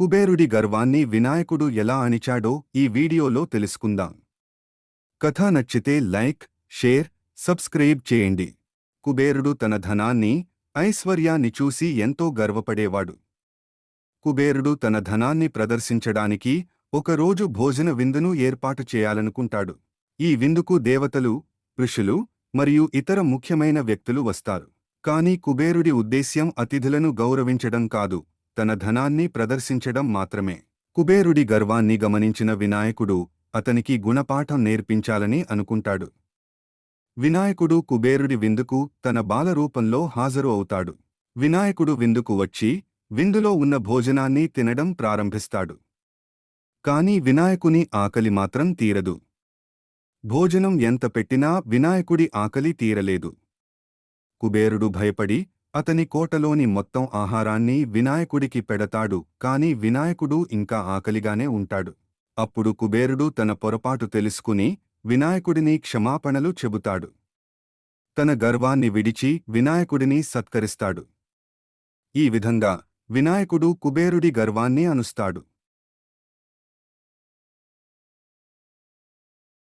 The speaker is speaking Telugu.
కుబేరుడి గర్వాన్ని వినాయకుడు ఎలా అణిచాడో ఈ వీడియోలో తెలుసుకుందాం. కథ నచ్చితే లైక్ షేర్ సబ్స్క్రైబ్ చేయండి. కుబేరుడు తన ధనాన్ని ఐశ్వర్యాన్ని చూసి ఎంతో గర్వపడేవాడు. కుబేరుడు తన ధనాన్ని ప్రదర్శించడానికి ఒకరోజు భోజన విందును ఏర్పాటు చేయాలనుకుంటాడు. ఈ విందుకు దేవతలు ఋషులు మరియు ఇతర ముఖ్యమైన వ్యక్తులు వస్తారు. కాని కుబేరుడి ఉద్దేశ్యం అతిథులను గౌరవించడం కాదు. తన ధనాన్ని ప్రదర్శించడం మాత్రమే. కుబేరుడి గర్వాన్ని గమనించిన వినాయకుడు అతనికి గుణపాఠం నేర్పించాలని అనుకుంటాడు. వినాయకుడు కుబేరుడి విందుకు తన బాలరూపంలో హాజరు అవుతాడు. వినాయకుడు విందుకు వచ్చి విందులో ఉన్న భోజనాన్ని తినడం ప్రారంభిస్తాడు. కాని వినాయకుని ఆకలి మాత్రం తీరదు. భోజనం ఎంత పెట్టినా వినాయకుడి ఆకలి తీరలేదు. కుబేరుడు భయపడి అతని కోటలోని మొత్తం ఆహారాన్ని వినాయకుడికి పెడతాడు కాని వినాయకుడు ఇంకా ఆకలిగానే ఉంటాడు. అప్పుడు కుబేరుడు తన పొరపాటు తెలుసుకుని వినాయకుడిని క్షమాపణలు చెబుతాడు. తన గర్వాన్ని విడిచి వినాయకుడిని సత్కరిస్తాడు. ఈ విధంగా వినాయకుడు కుబేరుడి గర్వాన్ని అనుస్తాడు.